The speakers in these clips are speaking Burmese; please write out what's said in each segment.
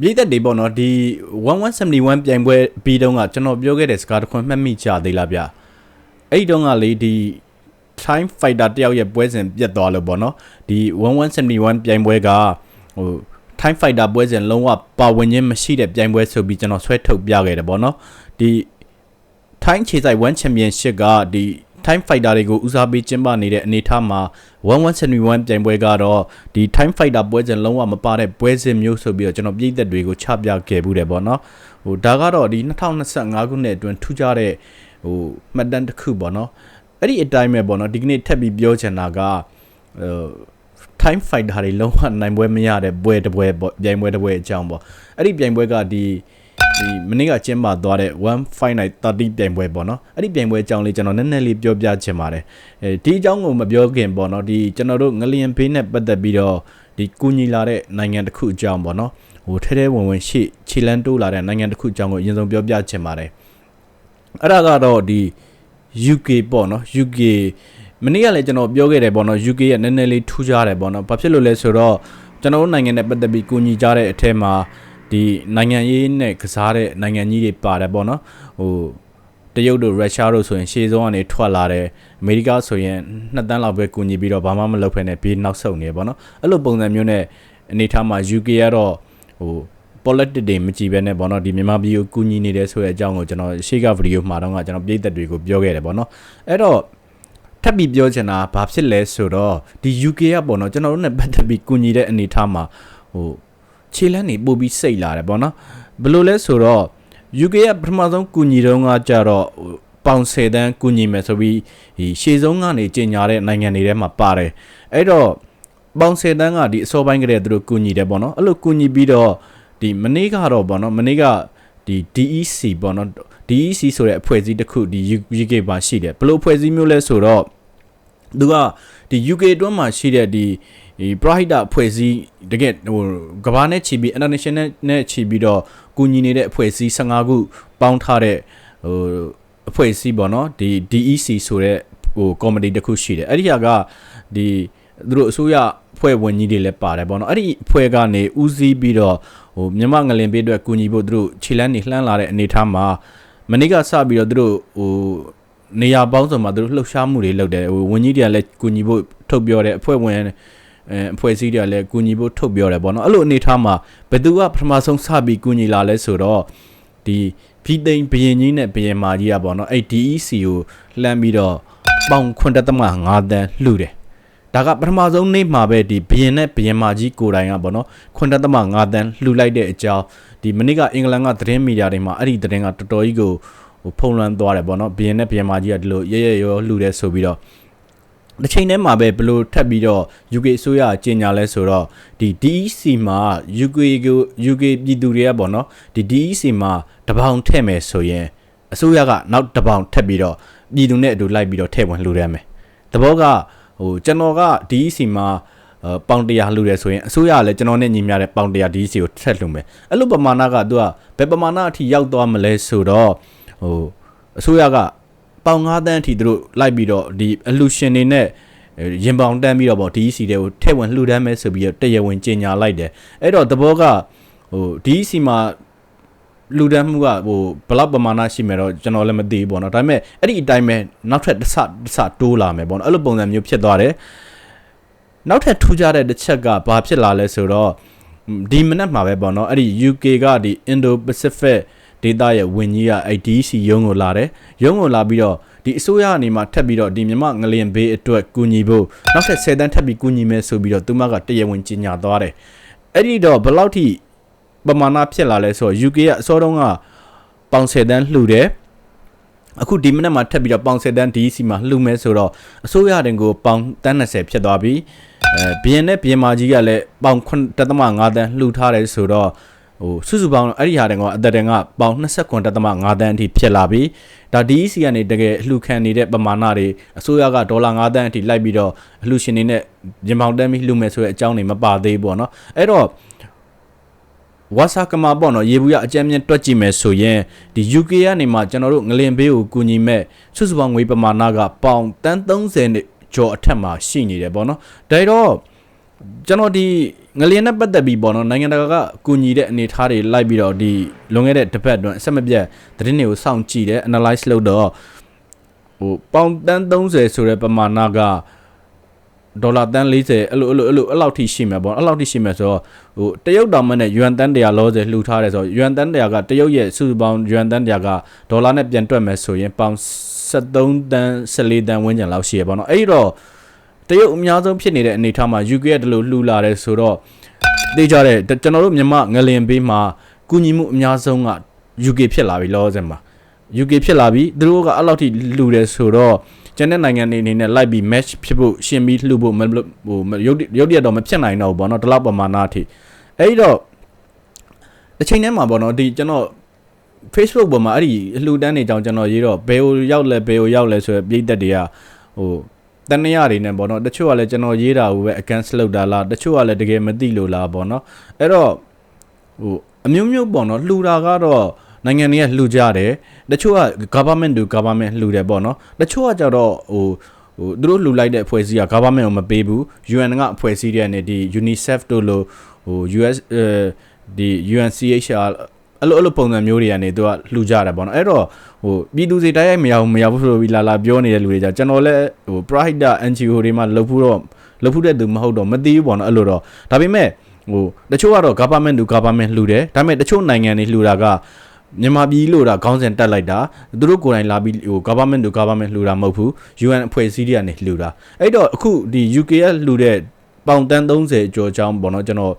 ပြည်သက်တွေပေါ့နော်ဒီ1171ပြိုင်ပွဲပြီးတော့ကကျွန်တော်ပြောခဲ့တဲ့စကားတစ်ခွန်းမှတ်မိကြသေးလားဗျအဲ့ဒီတော့ကလေဒီ time fighter တယောက်ရဲ့ပွဲစဉ်ပြတ်သွားလို့ပေါ့နော်ဒီ1171ပြိုင်ပွဲကဟို time fighter ပွဲစဉ်လုံးဝပါဝင်ခြင်းမရှိတဲ့ပြိုင်ပွဲဆိုပြီးကျွန်တော်ဆွဲထုတ်ပြခဲ့တယ်ပေါ့နော်ဒီ time ခြေဆိုင်1 championship ကဒီ time fighter တွေကိုဦးစားပေးကျင်းပနေတဲ့အနေအထားမှာ1171ပြိုင်ပွဲကတော့ဒီ time fighter ပွဲစဉ်လုံးဝမပါတဲ့ပွဲစဉ်မျိုးဆိုပြီးတော့ကျွန်တော်ပြည်သက်တွေကိုချပြခဲ့ဘူးတယ်ပေါ့နော်ဟိုဒါကတော့ဒီ2025ခုနှစ်အတွင်းထူးခြားတဲ့ဟိုမှတ်တမ်းတစ်ခုပေါ့နော်အဲ့ဒီအတိုင်းပဲပေါ့နော်ဒီကနေ့ထပ်ပြီးပြောချင်တာကဟို time fighter တွေလုံးဝနိုင်ပွဲမရတဲ့ပွဲတစ်ပွဲပေါ့ပြိုင်ပွဲတစ်ပွဲအကြောင်းပေါ့အဲ့ဒီပြိုင်ပွဲကဒီ ဒီမနေ့ကကျင်းပသွားတဲ့1 fight night 30ပြိုင်ပွဲပေါ့နော်အဲ့ဒီပြိုင်ပွဲအကြောင်းလေးကျွန်တော်နည်းနည်းလေးပြောပြချင်ပါတယ်အဲဒီအကြောင်းကိုမပြောခင်ပေါ့နော်ဒီကျွန်တော်တို့ငလျင်ဘေးနဲ့ပတ်သက်ပြီးတော့ဒီကူညီလာတဲ့နိုင်ငံတစ်ခုအကြောင်းပေါ့နော်ဟိုထဲထဲဝင်ဝင်ရှေ့ခြေလန်းတိုးလာတဲ့နိုင်ငံတစ်ခုအကြောင်းကိုအရင်ဆုံးပြောပြချင်ပါတယ်အဲ့ဒါကတော့ဒီ UK ပေါ့နော် UK မနေ့ကလည်းကျွန်တော်ပြောခဲ့တယ်ပေါ့နော် UK ရဲ့နည်းနည်းလေးထူးခြားတယ်ပေါ့နော်ဘာဖြစ်လို့လဲဆိုတော့ကျွန်တော်တို့နိုင်ငံနဲ့ပတ်သက်ပြီးကူညီကြတဲ့အထက်မှာ ဒီနိုင်ငံရေးနဲ့ကစားတဲ့နိုင်ငံကြီးတွေပါတယ်ပေါ့နော်ဟိုတရုတ်တို့ရုရှားတို့ဆိုရင်ရှေ့ဆုံးကနေထွက်လာတယ်အမေရိကဆိုရင်နှစ်တန်းလောက်ပဲကူညီပြီးတော့ဘာမှမလုပ်ဖ ೇನೆ ဘေးနောက်ဆုတ်နေပေါ့နော်အဲ့လိုပုံစံမျိုးနဲ့အနေထားမှာ UK ကတော့ဟို politics တွေမကြည့်ဘဲနဲ့ပေါ့နော်ဒီမြန်မာပြည်ကိုကူညီနေတယ်ဆိုတဲ့အကြောင်းကိုကျွန်တော်ရှေ့ကဗီဒီယိုမှာတော့ကျွန်တော်ပြည်သက်တွေကိုပြောခဲ့တယ်ပေါ့နော်အဲ့တော့ထပ်ပြီးပြောချင်တာဘာဖြစ်လဲဆိုတော့ဒီ UK ကပေါ့နော်ကျွန်တော်တို့ ਨੇ ပတ်သက်ပြီးကူညီတဲ့အနေထားမှာဟို ခြေလန်းနေပို့ပြီးစိတ်လာတယ်ပေါ့နော်ဘယ်လိုလဲဆိုတော့ UK ကပထမဆုံးကူညီတုန်းကကြတော့ပေါင်10တန်းကူညီမယ်ဆိုပြီးဒီရှေ့ဆုံးကနေကြီးညာတဲ့နိုင်ငံတွေထဲမှာပါတယ်အဲ့တော့ပေါင်10တန်းကဒီအစောပိုင်းကတည်းကသူတို့ကူညီတယ်ပေါ့နော်အဲ့လိုကူညီပြီးတော့ဒီမနေ့ကတော့ပေါ့နော်မနေ့ကဒီ DEC ပေါ့နော် DEC ဆိုတဲ့အဖွဲ့အစည်းတစ်ခုဒီ UK မှာရှိတယ်ဘယ်လိုအဖွဲ့အစည်းမျိုးလဲဆိုတော့သူကဒီ UK အတွင်းမှာရှိတဲ့ဒီ ဒီ Pride အဖွဲ့အစည်းတကယ်ဟိုကဘာနဲ့ချီပြီး international နဲ့ချီပြီးတော့ကူညီနေတဲ့အဖွဲ့အစည်း15ခုပေါင်းထားတဲ့ဟိုအဖွဲ့အစည်းပေါ့နော်ဒီ DEC ဆိုတဲ့ဟို committee တစ်ခုရှိတယ်အဲ့ဒီဟာကဒီသူတို့အစိုးရဖွဲ့ဝင်ကြီးတွေလည်းပါတယ်ပေါ့နော်အဲ့ဒီဖွဲ့ကနေဦးစီးပြီးတော့ဟိုမြမငလင်ပေးအတွက်ကူညီဖို့သူတို့ခြေလန်းနေလှမ်းလာတဲ့အနေအထားမှာမနေ့ကစပြီးတော့သူတို့ဟိုနေရာပေါင်းစုံမှာသူတို့လှုပ်ရှားမှုတွေလုပ်တယ်ဟိုဝန်ကြီးတွေကလည်းကူညီဖို့ထုတ်ပြောတယ်အဖွဲ့ဝင် အဲအဖွဲ့အစည်းတွေကလည်းကူညီဖို့ထုတ်ပြောတယ်ပေါ့နော်အဲ့လိုအနေထားမှာဘယ်သူကပထမဆုံးစပြီးကူညီလာလဲဆိုတော့ဒီဖီသိန်းဘရင်ကြီးနဲ့ဘရင်မာကြီးကပေါ့နော်အဲ့ DEC ကိုလှမ်းပြီးတော့ပေါင်ခွန်တက်သမ5တန်းလှူတယ်ဒါကပထမဆုံးနေ့မှာပဲဒီဘရင်နဲ့ဘရင်မာကြီးကိုတိုင်ကပေါ့နော်ခွန်တက်သမ5တန်းလှူလိုက်တဲ့အကြောင်းဒီမနေ့ကအင်္ဂလန်ကသတင်းမီဒီယာတွေမှာအဲ့ဒီသတင်းကတော်တော်ကြီးကိုဟိုဖုံးလွှမ်းသွားတယ်ပေါ့နော်ဘရင်နဲ့ဘရင်မာကြီးကဒီလိုရဲရဲရောလှူတယ်ဆိုပြီးတော့ တစ်ချိန်တည်းမှာပဲဘလို့ထပ်ပြီးတော့ UK အစိုးရကြီးညာလဲဆိုတော့ဒီ DEC မှာ UK ကို UK ပြည်သူတွေကပေါ့နော်ဒီ DEC မှာတပေါင်ထည့်မယ်ဆိုရင်အစိုးရကနောက်တပေါင်ထပ်ပြီးတော့ပြည်သူနဲ့အတူလိုက်ပြီးတော့ထည့်ဝင်လှူရမယ်တဘောကဟိုကျွန်တော်က DEC မှာပေါင်100လှူတယ်ဆိုရင်အစိုးရကလည်းကျွန်တော်နဲ့ညီမျှတဲ့ပေါင်100 DEC ကိုထက်လှူမယ်အဲ့လိုပမာဏကသူကဘယ်ပမာဏအထိရောက်သွားမလဲဆိုတော့ဟိုအစိုးရက ပေါင်9တန်းအထိသူတို့လိုက်ပြီးတော့ဒီအလူရှင်တွေနဲ့ရင်ပေါင်တန်းပြီးတော့ဗော DEC တွေကိုထည့်ဝင်လှူဒန်းမယ်ဆိုပြီးတော့တရားဝင်ကြေညာလိုက်တယ်အဲ့တော့သဘောကဟို DEC မှာလူဒန်းမှုကဟိုဘလောက်ပမာဏရှိမယ်တော့ကျွန်တော်လည်းမသိဘူးပေါ့နော်ဒါပေမဲ့အဲ့ဒီအတိုင်းပဲနောက်ထပ်တစ်ဆတစ်ဆတိုးလာမယ်ပေါ့နော်အဲ့လိုပုံစံမျိုးဖြစ်သွားတယ်နောက်ထပ်ထူးခြားတဲ့တစ်ချက်ကဘာဖြစ်လာလဲဆိုတော့ဒီမနက်မှာပဲပေါ့နော်အဲ့ဒီ UK ကဒီ Indo Pacific ဒေတာရဲ့ဝင်ကြီးက IDC ရုံးကိုလာတယ်ရုံးကိုလာပြီးတော့ဒီအစိုးရအနေမှာထပ်ပြီးတော့ဒီမြမငလျင်ဘေးအတွက်ကူညီဖို့နောက်ထပ်10တန်းထပ်ပြီးကူညီမယ်ဆိုပြီးတော့သူမကတရားဝင်ကြီးညာသွားတယ်အဲ့ဒီတော့ဘယ်လောက်ထိပမာဏဖြစ်လာလဲဆိုတော့ UK ကအစောတုန်းကပေါင်10တန်းလှူတယ်အခုဒီမိနစ်မှာထပ်ပြီးတော့ပေါင်10တန်း DEC မှာလှူမယ်ဆိုတော့အစိုးရတင်ကိုပေါင်တန်း20ဖြစ်သွားပြီအဲဘီယန်နဲ့ဘီယန်မာကြီးကလည်းပေါင်9.5တန်းလှူထားတယ်ဆိုတော့ ဟိုစုစုပေါင်းအဲ့ဒီဟာတန်ကအသက်တန်ကပေါင်29.5တန်းအထိဖြစ်လာပြီဒါ DEC ကနေတကယ်အလှခံနေတဲ့ပမာဏတွေအစိုးရကဒေါ်လာ9တန်းအထိလိုက်ပြီးတော့အလှရှင်တွေနဲ့ပြင်ပေါင်တန်းပြီးလှူမယ်ဆိုတဲ့အကြောင်းတွေမပါသေးဘူးပေါ့နော်အဲ့တော့ဝါစာကမာပေါ့နော်ရေဘူးရအကြမ်းမြင့်တွက်ကြည့်မယ်ဆိုရင်ဒီ UK ကနေမှကျွန်တော်တို့ငလင်ဘေးကိုကူညီမဲ့စုစုပေါင်းငွေပမာဏကပေါင်တန်း30ကျော်အထက်မှာရှိနေတယ်ပေါ့နော်ဒါတော့ကျွန်တော်ဒီ ငလျင်နဲ့ပတ်သက်ပြီးပေါ့နော်နိုင်ငံတကာကကူညီတဲ့အနေအထားတွေလိုက်ပြီးတော့ဒီလွန်ခဲ့တဲ့တစ်ပတ်အတွင်းအဆက်မပြတ်သတင်းတွေကိုစောင့်ကြည့်တယ် analyze လုပ်တော့ဟိုပေါင်တန်း30ဆိုတဲ့ပမာဏကဒေါ်လာတန်း40အဲ့လိုအဲ့လိုအဲ့လိုအဲ့လောက်ထိရှိမှာပေါ့အဲ့လောက်ထိရှိမှာဆိုတော့ဟိုတရုတ်တောင်မနဲ့ယွမ်တန်း100လောဆယ်လှူထားတယ်ဆိုတော့ယွမ်တန်း100ကတရုတ်ရဲ့စုစုပေါင်းယွမ်တန်း100ကဒေါ်လာနဲ့ပြန်တွက်မယ်ဆိုရင်ပေါင်73တန်း14တန်းဝန်းကျင်လောက်ရှိရပေါ့နော်အဲ့ဒီတော့ တရုတ်အများဆုံးဖြစ်နေတဲ့အနေအထားမှာ UK ကတလို့လှူလာတယ်ဆိုတော့သိကြတဲ့ကျွန်တော်တို့မြန်မာငလင်ပေးမှာကူညီမှုအများဆုံးက UK ဖြစ်လာပြီလောဆယ်မှာ UK ဖြစ်လာပြီသူတို့ကအဲ့လောက်ထိလှူတယ်ဆိုတော့ကျန်တဲ့နိုင်ငံတွေအနေနဲ့လိုက်ပြီး match ဖြစ်ဖို့ရှင်ပြီးလှူဖို့မဟိုရုပ်ရုပ်တရက်တော့မဖြစ်နိုင်တော့ဘူးပေါ့နော်ဒီလောက်ပမာဏအထိအဲ့ဒီတော့တစ်ချိန်တည်းမှာပေါ့နော်ဒီကျွန်တော် Facebook ပေါ်မှာအဲ့ဒီအလှူဒန်းနေကြောင်းကျွန်တော်ရေးတော့ဘယ်ကိုရောက်လဲဘယ်ကိုရောက်လဲဆိုရယ်ပြည်သက်တွေကဟို တန်နရတွေနဲ့ပေါ့နော်တချို့ကလည်းကျွန်တော်ရေးတာကိုပဲ against လုပ်တာလားတချို့ကလည်းတကယ်မသိလို့လားပေါ့နော်အဲ့တော့ဟိုအမျိုးမျိုးပေါ့နော်လှူတာကတော့နိုင်ငံတွေကလှူကြတယ်တချို့က government to government လှူတယ်ပေါ့နော်တချို့ကကြတော့ဟိုဟိုသူတို့လှူလိုက်တဲ့အဖွဲ့အစည်းက government ကိုမပေးဘူး UN ကအဖွဲ့အစည်းတွေနဲ့ဒီ UNICEF တို့လိုဟို US ဒီ UNCHR အဲ့လိုအဲ့လိုပုံစံမျိုးတွေကနေသူကလှူကြတယ်ပေါ့နော်အဲ့တော့ဟိုပြည်သူစီတိုက်ရိုက်မရဘူးမရဘူးဆိုပြီးလာလာပြောနေတဲ့လူတွေじゃကျွန်တော်လည်းဟို Pride NGO တွေမှာလှုပ်ဖို့တော့လှုပ်ဖို့တဲ့သူမဟုတ်တော့မသိဘူးပေါ့နော်အဲ့လိုတော့ဒါပေမဲ့ဟိုတချို့ကတော့ government to government လှူတယ်ဒါပေမဲ့တချို့နိုင်ငံတွေလှူတာကမြန်မာပြည်လို့တာခေါင်းစဉ်တက်လိုက်တာသူတို့ကိုယ်တိုင်လာပြီးဟို government to government လှူတာမဟုတ်ဘူး UN အဖွဲ့အစည်းတွေကနေလှူတာအဲ့တော့အခုဒီ UK ကလှူတဲ့ပေါင်တန်း30ကျော်ချောင်းပေါ့နော်ကျွန်တော်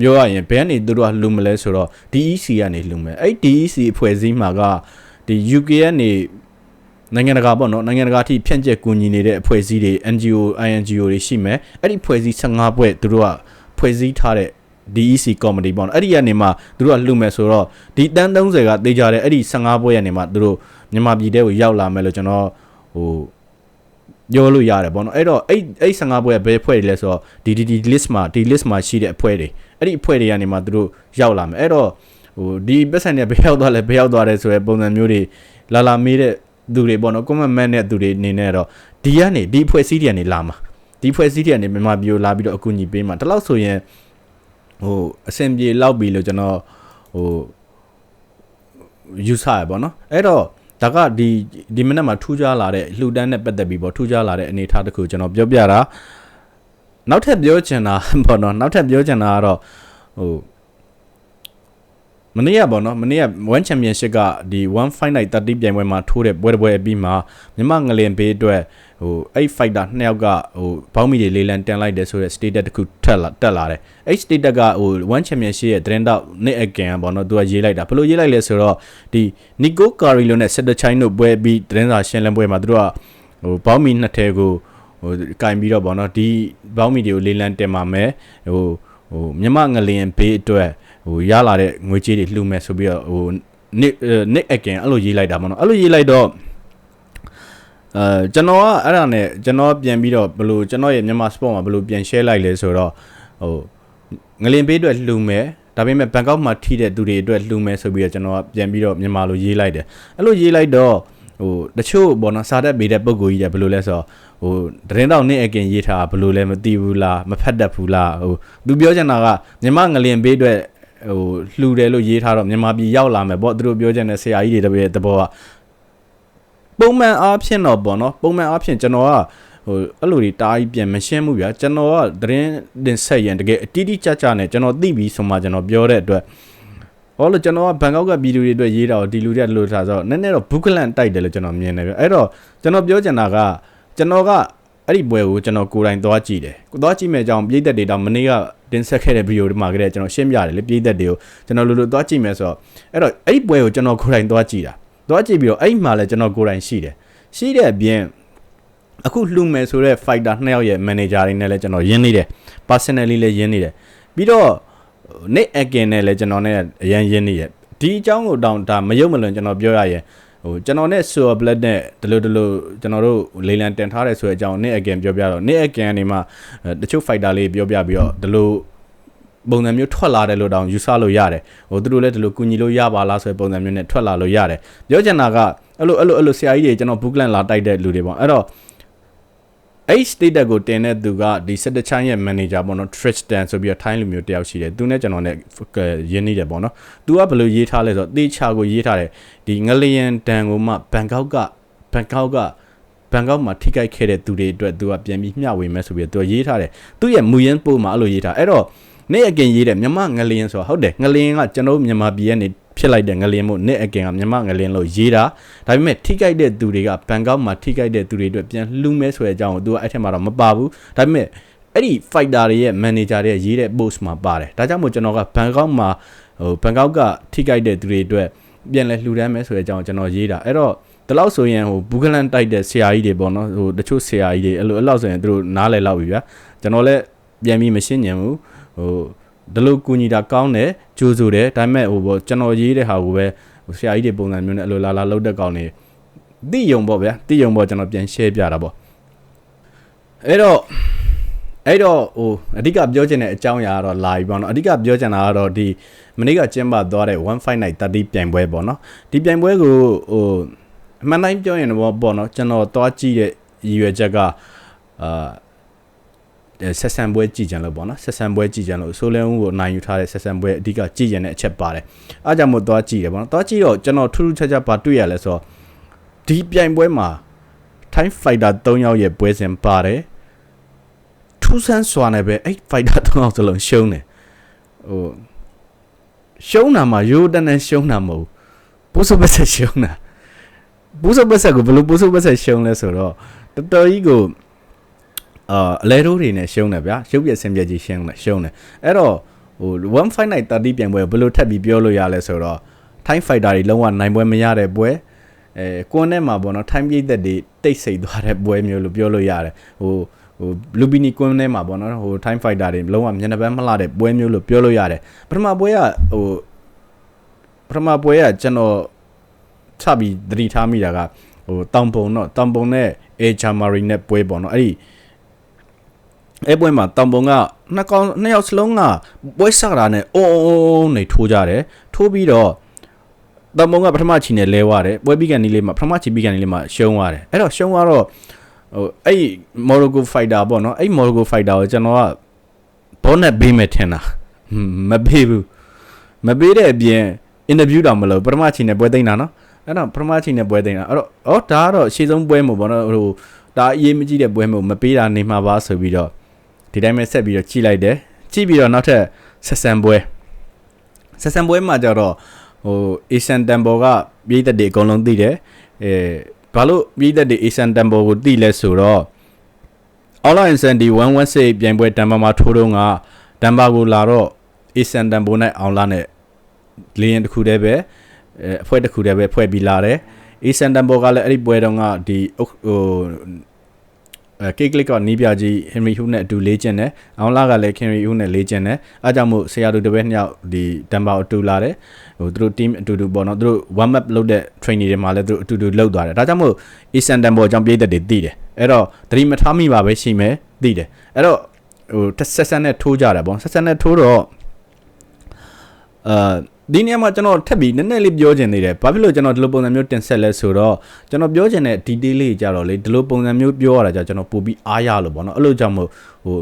ပြောရရင်ဘယ်ကနေသူတို့ကလူမလဲဆိုတော့ DEC ကနေလူမယ်အဲ့ DEC အဖွဲ့အစည်းမှာကဒီ UK ကနေနိုင်ငံတကာပေါ့နော်နိုင်ငံတကာအထိဖြန့်ကျက်ကူညီနေတဲ့အဖွဲ့အစည်းတွေ NGO INGO တွေရှိမယ်အဲ့ဒီအဖွဲ့အစည်း15ဖွဲ့သူတို့ကဖွဲ့စည်းထားတဲ့ DEC comedy ပေါ့နော်အဲ့ဒီကနေမှသူတို့ကလှုမယ်ဆိုတော့ဒီတန်း30ကတေးကြတယ်အဲ့ဒီ15ပွဲကနေမှသူတို့မြန်မာပြည်တဲကိုရောက်လာမယ်လို့ကျွန်တော်ဟိုပြောလို့ရတယ်ပေါ့နော်အဲ့တော့အဲ့အဲ့15ပွဲဘယ်ဖွဲ့တွေလဲဆိုတော့ဒီဒီဒီ list မှာဒီ list မှာရှိတဲ့အဖွဲ့တွေ အဲ့ဒီအဖွဲ့တွေကနေမှသူတို့ရောက်လာမယ်အဲ့တော့ဟိုဒီပတ်စံတွေဘယ်ရောက်သွားလဲဘယ်ရောက်သွားတယ်ဆိုရဲပုံစံမျိုးတွေလာလာမေးတဲ့သူတွေပေါ့နော် comment man တဲ့သူတွေအနေနဲ့တော့ဒီကနေဒီအဖွဲ့စည်းတွေကနေလာမှာဒီဖွဲ့စည်းတွေကနေမြန်မာပြည်ကိုလာပြီးတော့အကူအညီပေးမှာဒါလို့ဆိုရင်ဟိုအဆင်ပြေလောက်ပြီလို့ကျွန်တော်ဟိုယူဆရပါတော့အဲ့တော့ဒါကဒီဒီမနေ့မှာထူးခြားလာတဲ့လှူဒန်းနဲ့ပတ်သက်ပြီးပေါ့ထူးခြားလာတဲ့အနေအထားတစ်ခုကျွန်တော်ပြောပြတာ နောက်ထပ်ပြောချင်တာပေါ့နော်နောက်ထပ်ပြောချင်တာကတော့ဟိုမနေ့ကပေါ့နော်မနေ့က1 championship ကဒီ one fight night 30ပြိုင်ပွဲမှာထိုးတဲ့ပွဲတစ်ပွဲအပြီးမှာမြမငလင်ဘေးအတွက်ဟိုအဲ့ fighter နှစ်ယောက်ကဟိုဘောင်းမီတွေလေးလံတင်လိုက်တယ်ဆိုတဲ့ status တခုထက်လာတက်လာတယ်အဲ့ status ကဟို1 championship ရဲ့ trend out နှစ်အကင်ပေါ့နော်သူကရေးလိုက်တာဘယ်လိုရေးလိုက်လဲဆိုတော့ဒီ Nico Carrillo နဲ့ Seth Chine တို့ပွဲပြီးသတင်းစာရှင်းလင်းပွဲမှာသူတို့ကဟိုဘောင်းမီနှစ်ထဲကို ဟိုကင်ပြီးတော့ပေါ့နော်ဒီဘောင်းမီတွေကိုလေးလံတင်ပါမယ်ဟိုဟိုမြမငလင်ဘေးအတွက်ဟိုရလာတဲ့ငွေကြေးတွေလှူမယ်ဆိုပြီးတော့ဟို Nick Nick Akin အဲ့လိုရေးလိုက်တာပေါ့နော်အဲ့လိုရေးလိုက်တော့အဲကျွန်တော်ကအဲ့ဒါနဲ့ကျွန်တော်ပြန်ပြီးတော့ဘလို့ကျွန်တော်ရဲ့မြန်မာ sport မှာဘလို့ပြန် share လိုက်လဲဆိုတော့ဟိုငလင်ပေးအတွက်လှူမယ်ဒါပေမဲ့ဘန်ကောက်မှာထိတဲ့သူတွေအတွက်လှူမယ်ဆိုပြီးတော့ကျွန်တော်ကပြန်ပြီးတော့မြန်မာလိုရေးလိုက်တယ်အဲ့လိုရေးလိုက်တော့ဟိုတချို့ဘောနော်စာတက်ပေးတဲ့ပုံကိုကြီးတယ်ဘယ်လိုလဲဆိုတော့ ဟိုတရင်တော့နေ့အကင်ရေးထားဘယ်လိုလဲမသိဘူးလားမဖတ်တတ်ဘူးလားဟိုသူပြောချင်တာကမြန်မာငလင်ပေးအတွက်ဟိုလှူတယ်လို့ရေးထားတော့မြန်မာပြည်ရောက်လာမယ်ပေါ့သူတို့ပြောချင်တဲ့ဆရာကြီးတွေတပည့်တဘောကပုံမှန်အားဖြင့်တော့ပေါ့နော်ပုံမှန်အားဖြင့်ကျွန်တော်ကဟိုအဲ့လိုတွေတားကြီးပြန်မရှင်းဘူးဗျာကျွန်တော်ကသတင်းတင်ဆက်ရင်တကယ်အတိတိကျကျနဲ့ကျွန်တော်သိပြီဆိုမှကျွန်တော်ပြောတဲ့အတွက်ဟောလို့ကျွန်တော်ကဘန်ကောက်ကဗီဒီယိုတွေအတွက်ရေးတာကိုဒီလူတွေကလို့ထားဆိုတော့နည်းနည်းတော့ဘုကလန်တိုက်တယ်လို့ကျွန်တော်မြင်တယ်ဗျအဲ့တော့ကျွန်တော်ပြောချင်တာက ကျွန်တော်ကအဲ့ဒီပွဲကိုကျွန်တော်ကိုယ်တိုင်သွားကြည့်တယ်ကိုသွားကြည့်မဲ့အကြောင်းပြည်သက်တွေတော့မနေ့ကတင်ဆက်ခဲ့တဲ့ဗီဒီယိုဒီမှာကလေးကျွန်တော်ရှင်းပြတယ်လေပြည်သက်တွေကိုကျွန်တော်လိုလိုသွားကြည့်မယ်ဆိုတော့အဲ့တော့အဲ့ဒီပွဲကိုကျွန်တော်ကိုယ်တိုင်သွားကြည့်တာသွားကြည့်ပြီးတော့အဲ့မှာလည်းကျွန်တော်ကိုယ်တိုင်ရှိတယ်ရှိတဲ့အပြင်အခုလှူမယ်ဆိုတဲ့ fighter နှစ်ယောက်ရဲ့ manager တွေနဲ့လည်းကျွန်တော်ရင်းနေတယ် personally လည်းရင်းနေတယ်ပြီးတော့ Nick Akin နဲ့လည်းကျွန်တော်နဲ့အရင်ရင်းနေတယ်ဒီအကြောင်းကိုတောင်ဒါမယုံမလွန်ကျွန်တော်ပြောရရင် ဟိုကျွန်တော်နဲ့ Super Blood နဲ့ဒီလိုဒီလိုကျွန်တော်တို့လေလံတင်ထားတယ်ဆိုတဲ့အကြောင်း Nick Akin ပြောပြတော့ Nick Akin ကနေမှတချို့ fighter လေးပြောပြပြီးတော့ဒီလိုပုံစံမျိုးထွက်လာတယ်လို့တောင်ယူဆလို့ရတယ်ဟိုသူတို့လည်းဒီလိုကူညီလို့ရပါလားဆိုတဲ့ပုံစံမျိုးနဲ့ထွက်လာလို့ရတယ်ပြောချင်တာကအဲ့လိုအဲ့လိုအဲ့လိုဆရာကြီးတွေကျွန်တော် booklet လာတိုက်တဲ့လူတွေပေါ့အဲ့တော့ အဲ့ state ကိုတင်တဲ့သူကဒီ17 chain ရဲ့ manager ပေါ့နော် Tristan ဆိုပြီးတော့ထိုင်းလူမျိုးတယောက်ရှိတယ်သူနဲ့ကျွန်တော်နဲ့ရင်းနှီးတယ်ပေါ့နော်သူကဘယ်လိုရေးထားလဲဆိုတော့တေချာကိုရေးထားတယ်ဒီငလျင်တန်ကိုမှဘန်ကောက်ကဘန်ကောက်ကဘန်ကောက်မှာထိခိုက်ခဲ့တဲ့သူတွေအတွက်သူကပြန်ပြီးမျှဝေမယ်ဆိုပြီးတော့သူရေးထားတယ်သူ့ရဲ့မူရင်းပို့မှာအဲ့လိုရေးထားအဲ့တော့ နေ့အကင်ရေးတယ်မြမငလျင်ဆိုတော့ဟုတ်တယ်ငလျင်ကကျွန်တော်မြန်မာပြည်ကနေဖြစ်လိုက်တဲ့ငလျင်မို့နေ့အကင်ကမြမငလျင်လို့ရေးတာဒါပေမဲ့ထိခိုက်တဲ့သူတွေကဘန်ကောက်မှာထိခိုက်တဲ့သူတွေအတွက်ပြန်လှူမဲဆိုတဲ့အကြောင်းကိုသူကအဲ့ထက်မှာတော့မပါဘူးဒါပေမဲ့အဲ့ဒီ fighter တွေရဲ့ manager တွေရေးတဲ့ post မှာပါတယ်ဒါကြောင့်မို့ကျွန်တော်ကဘန်ကောက်မှာဟိုဘန်ကောက်ကထိခိုက်တဲ့သူတွေအတွက်ပြန်လဲလှူဒန်းမဲဆိုတဲ့အကြောင်းကျွန်တော်ရေးတာအဲ့တော့ဒီလောက်ဆိုရင်ဟိုဘူဂလန်တိုက်တဲ့ဆရာကြီးတွေပေါ့နော်ဟိုတချို့ဆရာကြီးတွေအဲ့လိုအဲ့လောက်ဆိုရင်သူတို့နားလဲလောက်ပြီဗျာကျွန်တော်လည်းပြန်ပြီးမရှင်းညံဘူး ဟိုဒီလိုကူညီတာကောင်းတယ်ကြိုးဆိုတယ်ဒါပေမဲ့ဟိုပေါ့ကျွန်တော်ရေးတဲ့ဟာကိုပဲဟိုဆရာကြီးတွေပုံစံမျိုးနဲ့အလိုလာလာလောက်တဲ့ကောင်းနေတိယုံပေါ့ဗျာတိယုံပေါ့ကျွန်တော်ပြန် share ပြတာပေါ့အဲ့တော့အဲ့တော့ဟိုအဓိကပြောချင်တဲ့အကြောင်းအရာကတော့လာပြီပေါ့နော်အဓိကပြောချင်တာကတော့ဒီမနေ့ကကျင်းပသွားတဲ့15 night 30ပြိုင်ပွဲပေါ့နော်ဒီပြိုင်ပွဲကိုဟိုအမှန်တိုင်းပြောရင်တော့ပေါ့နော်ကျွန်တော်သွားကြည့်တဲ့ရည်ရွယ်ချက်ကအာ ဆက်ဆံပွဲကြည်ကြံလို့ပေါ့နော်ဆက်ဆံပွဲကြည်ကြံလို့ဆိုလန်ဦးကိုနိုင်ယူထားတဲ့ဆက်ဆံပွဲအဓိကကြည်ကြံတဲ့အချက်ပါတယ်အားကြောင့်မို့သွားကြည့်တယ်ပေါ့နော်သွားကြည့်တော့ကျွန်တော်ထူးထူးခြားခြားဘာတွေ့ရလဲဆိုတော့ဒီပြိုင်ပွဲမှာ Time Fighter 3ယောက်ရဲ့ပွဲစဉ်ပါတယ်ထူးဆန်းစွာနဲ့ပဲအဲ့ Fighter 3ယောက်စလုံးရှုံးတယ်ဟိုရှုံးတာမှာရိုးတန်းတန်းရှုံးတာမဟုတ်ဘူးပိုးစပတ်ဆက်ရှုံးတာပိုးစပတ်ဆက်ကိုဘယ်လိုပိုးစပတ်ဆက်ရှုံးလဲဆိုတော့တော်တော်ကြီးကို အာအလဲတိုးတွေနဲ့ရှုံးတယ်ဗျာရုပ်ပြဆင်ပြကြီးရှုံးတယ်ရှုံးတယ်အဲ့တော့ဟို15 night 30ပြန်ပွဲဘယ်လိုထပ်ပြီးပြောလို့ရလဲဆိုတော့ time fighter တွေလုံးဝနိုင်ပွဲမရတဲ့ပွဲအဲကွန်နဲ့မှာပေါ့နော် time ပြည့်သက်တွေတိတ်ဆိတ်သွားတဲ့ပွဲမျိုးလို့ပြောလို့ရတယ်ဟိုဟိုလူဘီနီကွန်နဲ့မှာပေါ့နော်ဟို time fighter တွေလုံးဝမျက်နှာပန်းမလှတဲ့ပွဲမျိုးလို့ပြောလို့ရတယ်ပထမပွဲကဟိုပထမပွဲကကျွန်တော်ချပြီးသတိထားမိတာကဟိုတောင်ပုံတော့တောင်ပုံနဲ့ A Chamari နဲ့ပွဲပေါ့နော်အဲ့ဒီ အဲ့ပွဲမှာတောင်ပုံကနှစ်ကောင်နှစ်ယောက်စလုံးကပွဲစတာနဲ့အုံအုံနေထိုးကြတယ်ထိုးပြီးတော့တောင်ပုံကပထမချီနဲ့လဲသွားတယ်ပွဲပြီးကန်နီးလေးမှာပထမချီပြီးကန်နီးလေးမှာရှုံးသွားတယ်အဲ့တော့ရှုံးသွားတော့ဟိုအဲ့မော်ရိုကိုဖိုက်တာပေါ့နော်အဲ့မော်ရိုကိုဖိုက်တာကိုကျွန်တော်ကဘောနဲ့ဘေးမဲ့ထင်တာမဘေးဘူးမဘေးတဲ့အပြင်အင်တာဗျူးတောင်မလို့ပထမချီနဲ့ပွဲသိမ်းတာနော်အဲ့တော့ပထမချီနဲ့ပွဲသိမ်းတာအဲ့တော့ဩဒါကတော့ရှေ့ဆုံးပွဲမို့ပေါ့နော်ဟိုဒါအရေးမကြီးတဲ့ပွဲမို့မပေးတာနေမှာပါဆိုပြီးတော့ ဒီတိုင်းပဲဆက်ပြီးတော့ကြည့်လိုက်တယ်ကြည့်ပြီးတော့နောက်ထပ်ဆက်ဆံပွဲဆက်ဆံပွဲမှာကြတော့ဟို Asian Temple ကပြည်သက်တွေအကုန်လုံးသိတယ်အဲဘာလို့ပြည်သက်တွေ Asian Temple ကိုသိလဲဆိုတော့ Online Insanity 116ပြိုင်ပွဲတမ်ဘာမှာထိုးတော့ကတမ်ဘာကိုလာတော့ Asian Temple နဲ့အောင်လာနဲ့လေရင်တစ်ခုတည်းပဲအဲအဖွဲ့တစ်ခုတည်းပဲဖွဲ့ပြီးလာတယ် Asian Temple ကလည်းအဲ့ဒီပွဲတုန်းကဒီဟိုအဲ ကိတ်ကလစ်ကနီးပြကြီး Henry Hu နဲ့အတူလေးကျင်တယ်။အောင်လာကလည်း Henry Hu နဲ့လေးကျင်တယ်။အားကြောင့်မို့ဆရာတို့တပည့်နှစ်ယောက်ဒီတမ်ဘာအတူလာတယ်။ဟိုသူတို့ team အတူတူပေါ့နော်။သူတို့ warm up လုပ်တဲ့ training တွေမှာလည်းသူတို့အတူတူလုပ်သွားတယ်။ဒါကြောင့်မို့ Asian Temple အကြောင်းပြည့်တဲ့တွေသိတယ်။အဲ့တော့သတိမထားမိပါပဲရှိမယ်သိတယ်။အဲ့တော့ဟိုဆက်ဆက်နဲ့ထိုးကြတယ်ပေါ့။ဆက်ဆက်နဲ့ထိုးတော့အာ ဒီနေရာမှာကျွန်တော်ထပ်ပြီးနည်းနည်းလေးပြောချင်နေတယ်ဘာဖြစ်လို့ကျွန်တော်ဒီလိုပုံစံမျိုးတင်ဆက်လဲဆိုတော့ကျွန်တော်ပြောချင်တဲ့ detail လေးကြတော့လေဒီလိုပုံစံမျိုးပြောရတာကြကျွန်တော်ပို့ပြီးအားရလို့ပေါ့နော်အဲ့လိုကြောင့်မို့ဟို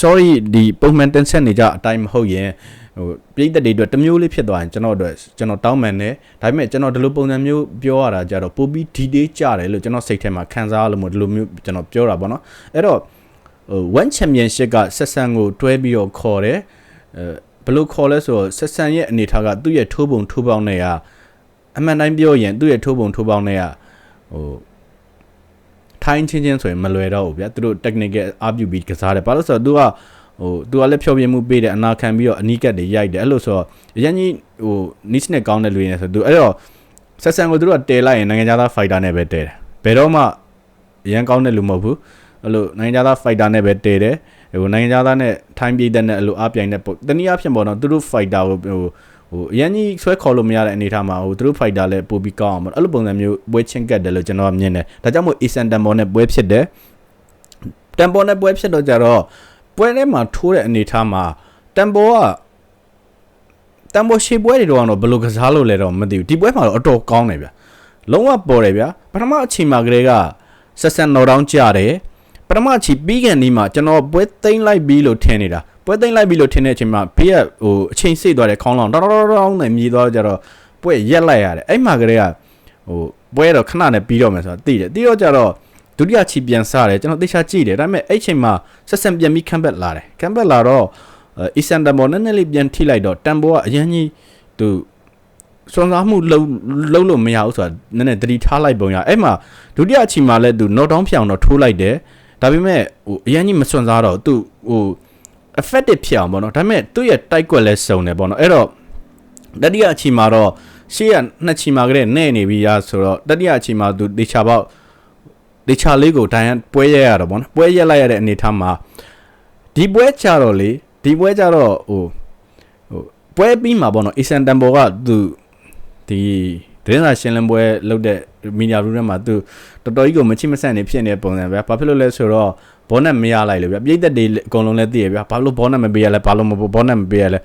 sorry ဒီပုံမှန်တင်ဆက်နေကြအတိုင်းမဟုတ်ရင်ဟိုပြည်သက်တွေအတွက်တမျိုးလေးဖြစ်သွားရင်ကျွန်တော်တို့ကျွန်တော်တောင်းပန်တယ်ဒါပေမဲ့ကျွန်တော်ဒီလိုပုံစံမျိုးပြောရတာကြတော့ပို့ပြီး detail ကြတယ်လို့ကျွန်တော်စိတ်ထဲမှာခံစားလို့မို့ဒီလိုမျိုးကျွန်တော်ပြောတာပေါ့နော်အဲ့တော့ဟို one championship ကဆက်ဆန်ကိုတွဲပြီးတော့ခေါ်တယ်အဲဘ ယ်လိုခေါ်လဲဆိုတော့ဆက်ဆန်ရဲ့အနေထားကသူ့ရဲ့ထိုးပုံထိုးပေါင်းနဲ့ကအမှန်တိုင်းပြောရင်သူ့ရဲ့ထိုးပုံထိုးပေါင်းနဲ့ကဟိုထိုင်းချင်းချင်းဆိုရင်မလွယ်တော့ဘူးဗျာသူတို့ technical အပြုပြီးကစားတယ်ဘာလို့ဆိုတော့သူကဟိုသူကလည်းဖြောပြမှုပေးတယ်အနာခံပြီးတော့အနီးကတ်တွေရိုက်တယ်အဲ့လိုဆိုတော့အရင်ကြီးဟို niche နဲ့ကောင်းတဲ့လူရင်းဆိုသူအဲ့တော့ဆက်ဆန်ကိုသူတို့ကတဲလိုက်ရင်နိုင်ငံခြားသား fighter နဲ့ပဲတဲတယ်ဘယ်တော့မှအရင်ကောင်းတဲ့လူမဟုတ်ဘူးအဲ့လိုနိုင်ငံခြားသား fighter နဲ့ပဲတဲတယ် ဟိုနိုင်ငံခြားသားနဲ့ထိုင်းပြည်သက်နဲ့အဲ့လိုအပြိုင်နဲ့ပုံတနည်းအားဖြင့်ပေါ့နော်သူတို့ fighter ကိုဟိုဟိုအရင်ကြီးဆွဲခေါ်လို့မရတဲ့အနေအထားမှာဟိုသူတို့ fighter လည်းပို့ပြီးကောင်းအောင်ပေါ့အဲ့လိုပုံစံမျိုးပွဲချင်းကတ်တယ်လို့ကျွန်တော်ကမြင်တယ်ဒါကြောင့်မို့ Asian Temple နဲ့ပွဲဖြစ်တယ် Temple နဲ့ပွဲဖြစ်တော့ကြတော့ပွဲထဲမှာထိုးတဲ့အနေအထားမှာ Temple ကတမ်ဘောရှေပွဲတွေတော့ဘယ်လိုကစားလို့လဲတော့မသိဘူးဒီပွဲမှာတော့အတော်ကောင်းတယ်ဗျလုံးဝပေါ်တယ်ဗျပထမအချိန်မှာကလေးကဆက်ဆန်နော်ဒေါင်းကြတယ် ပထမချီပြီးကန်ဒီမှာကျွန်တော်ပွဲသိမ့်လိုက်ပြီလို့ထင်နေတာပွဲသိမ့်လိုက်ပြီလို့ထင်တဲ့အချိန်မှာဘေးကဟိုအချိန်စိတ်သွားတယ်ခေါင်းလောင်တောင်းတောင်းတောင်းနဲ့မြည်သွားကြတော့ပွဲရက်လိုက်ရတယ်အဲ့မှာကလေးကဟိုပွဲတော့ခဏနဲ့ပြီးတော့မယ်ဆိုတော့သိတယ်သိတော့ကြတော့ဒုတိယချီပြန်စားတယ်ကျွန်တော်သေချာကြည့်တယ်ဒါပေမဲ့အဲ့ချိန်မှာဆက်ဆံပြန်ပြီးခံဘက်လာတယ်ခံဘက်လာတော့အီစန်တဘောနည်းနည်းလေးပြန်ထိလိုက်တော့တန်ဘောကအရင်ကြီးသူစွမ်းစားမှုလုံးလုံးလို့မရဘူးဆိုတာနည်းနည်းတတိထားလိုက်ပုံရအဲ့မှာဒုတိယအချိန်မှာလည်းသူ not down ဖြောင်တော့ထိုးလိုက်တယ် ဒါပေမဲ့ဟိုအရင်ကြီးမစွန့်စားတော့သူဟို effective ဖြစ်အောင်ပေါ့နော်ဒါပေမဲ့သူ့ရဲ့တိုက်ကွက်လဲစုံတယ်ပေါ့နော်အဲ့တော့တတိယအချိန်မှာတော့ရှေ့ကနှစ်ချိန်မှာကလေးနဲ့နေပြီရဆိုတော့တတိယအချိန်မှာသူဒေချာပေါက်ဒေချာလေးကိုဒိုင်ယန်ပွဲရရတော့ပေါ့နော်ပွဲရက်လိုက်ရတဲ့အနေထားမှာဒီပွဲကြတော့လေဒီပွဲကြတော့ဟိုဟိုပွဲပြီးမှာပေါ့နော်အီဆန်တန်ဘောကသူဒီသတင်းစာရှင်းလင်းပွဲလုပ်တဲ့မီဒီယာရူထဲမှာသူတော်တော်ကြီးကိုမချိမဆန့်နေဖြစ်နေတဲ့ပုံစံပဲဘာဖြစ်လို့လဲဆိုတော့ဘောနက်မရလိုက်လို့ဗျပြည်သက်တွေအကုန်လုံးလည်းသိရဗျဘာလို့ဘောနက်မပေးရလဲဘာလို့မဘောနက်မပေးရလဲ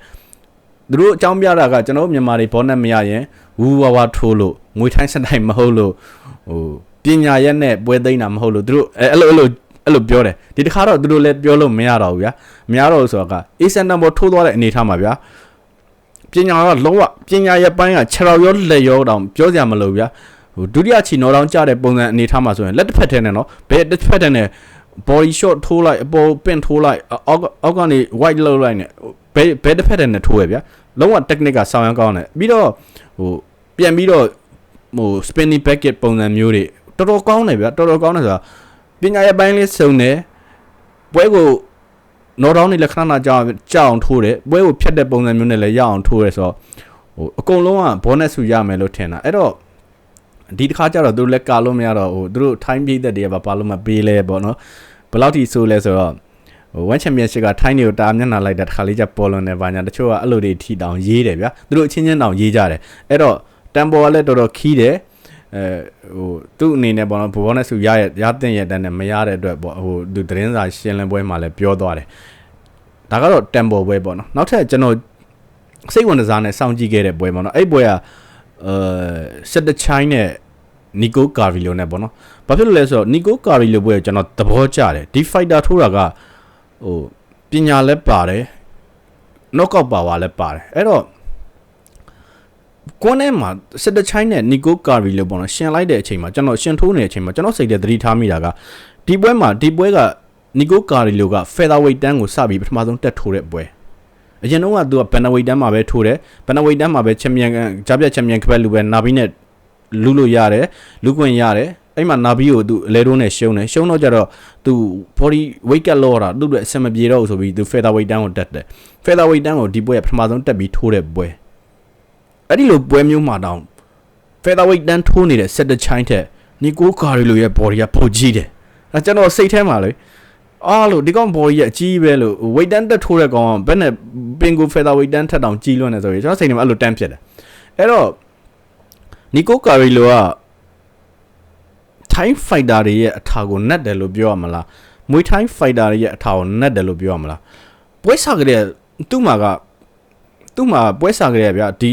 သူတို့အကြောင်းပြတာကကျွန်တော်မြန်မာတွေဘောနက်မရရင်ဝူဝါဝါထိုးလို့ငွေထိုင်းစတိုင်မဟုတ်လို့ဟိုပညာရက်နဲ့ပွဲသိမ်းတာမဟုတ်လို့သူတို့အဲ့လိုအဲ့လိုအဲ့လိုပြောတယ်ဒီတစ်ခါတော့သူတို့လည်းပြောလို့မရတော့ဘူးဗျာမရတော့ဘူးဆိုတော့ကအေးစန်တန်ဘောထိုးသွားတဲ့အနေထားမှာဗျာပညာကလုံးဝပညာရဲ့ပိုင်းကခြေတော်ရောလက်ရောတောင်ပြောစရာမလိုဗျာ ဟိုဒုတိယချီနော်တောင်ကြတဲ့ပုံစံအနေထားမှာဆိုရင်လက်တစ်ဖက်ထဲနဲ့နော်ဘယ်တစ်ဖက်ထဲနဲ့ body shot ထိုးလိုက်အပေါ်ပင့်ထိုးလိုက်အောက်အောက်ကနေ white လောက်လိုက်နဲ့ဘယ်ဘယ်တစ်ဖက်ထဲနဲ့ထိုးရဗျာလုံးဝ technique ကဆောင်းရမ်းကောင်းတယ်ပြီးတော့ဟိုပြန်ပြီးတော့ဟို spinning bucket ပုံစံမျိုးတွေတော်တော်ကောင်းတယ်ဗျာတော်တော်ကောင်းတယ်ဆိုတာပညာရဲ့ပိုင်းလေးစုံတယ်ပွဲကိုနော်တောင်းနေလက်ခဏနာကြောင်ကြောင်ထိုးတယ်ပွဲကိုဖြတ်တဲ့ပုံစံမျိုးနဲ့လည်းရအောင်ထိုးရဲဆိုတော့ဟိုအကုန်လုံးကဘောနက်ဆူရမယ်လို့ထင်တာအဲ့တော့ ဒီတစ်ခါကျတော့သူတို့လည်းကာလို့မရတော့ဟိုသူတို့ time ပြည့်တဲ့တွေကဘာလို့မပေးလဲပေါ့နော်ဘယ်လောက်ထိဆိုးလဲဆိုတော့ဟို one championship ကထိုင်းတွေကိုတာမျက်နှာလိုက်တဲ့တစ်ခါလေးကျပေါ်လွန်နေပါညာတချို့ကအဲ့လိုတွေထိတောင်ရေးတယ်ဗျာသူတို့အချင်းချင်းတောင်ရေးကြတယ်အဲ့တော့တန်ပေါ်ကလည်းတော်တော်ခီးတယ်အဲဟိုသူ့အနေနဲ့ပေါ့နော်ဘောနဲ့စုရရရတဲ့ရတဲ့နဲ့မရတဲ့အတွက်ပေါ့ဟိုသူသတင်းစာရှင်းလင်းပွဲမှာလည်းပြောသွားတယ်ဒါကတော့တန်ပေါ်ပွဲပေါ့နော်နောက်ထပ်ကျွန်တော်စိတ်ဝင်စားနဲ့စောင့်ကြည့်ခဲ့တဲ့ပွဲပေါ့နော်အဲ့ပွဲကအဲဆက်တချိုင်းနဲ့ နီကိုကာရီလိုနဲ့ပေါ့နော်ဘာဖြစ်လို့လဲဆိုတော့နီကိုကာရီလိုပွဲကိုကျွန်တော်သဘောကျတယ်ဒီဖိုက်တာထိုးတာကဟိုပညာလည်းပါတယ်နော့ကောက်ပါဝါလည်းပါတယ်အဲ့တော့ကွန်းထဲမှာစစ်တချိုင်းနဲ့နီကိုကာရီလိုပေါ့နော်ရှင်လိုက်တဲ့အချိန်မှာကျွန်တော်ရှင်ထိုးနေတဲ့အချိန်မှာကျွန်တော်စိတ်ထဲသတိထားမိတာကဒီပွဲမှာဒီပွဲကနီကိုကာရီလိုက featherweight တန်းကိုစပြီးပထမဆုံးတက်ထိုးတဲ့ပွဲအရင်တော့ကသူက bantamweight တန်းမှာပဲထိုးတယ် bantamweight တန်းမှာပဲ champion ကြားပြ champion ခပက်လူပဲနာဘီနဲ့ လူလို့ရတယ်လူခွင့်ရတယ်အဲ့မှာနာဘီကိုသူအလဲတိုးနဲ့ရှုံးတယ်ရှုံးတော့ကြတော့သူ body weight cut လောက်တာသူ့အတွက်အဆင်မပြေတော့ဘူးဆိုပြီးသူ featherweight တန်းကိုတက်တယ် featherweight တန်းကိုဒီပွဲကပထမဆုံးတက်ပြီးထိုးတဲ့ပွဲအဲ့ဒီလိုပွဲမျိုးမှာတောင် featherweight တန်းထိုးနေတဲ့ set the chain ထက်နီကိုကာရီလိုရဲ့ body ကပိုကြီးတယ်အဲကျွန်တော်စိတ်ထဲမှာလေအားလို့ဒီကောင် body ရဲ့အကြီးပဲလို့ weight တန်းတက်ထိုးတဲ့ကောင်ကဘယ်နဲ့ပင်ကို featherweight တန်းထက်တောင်ကြီးလွန်းနေဆိုရင်ကျွန်တော်စိတ်ထဲမှာအဲ့လိုတန်းဖြစ်တယ်အဲ့တော့ နီကိုကာရီလိုက Thai fighter တွေရဲ့အထာကိုနတ်တယ်လို့ပြောရမလားမွေ Thai fighter တွေရဲ့အထာကိုနတ်တယ်လို့ပြောရမလားပွဲစားကလေးသူ့မှာကသူ့မှာပွဲစားကလေးဗျာဒီ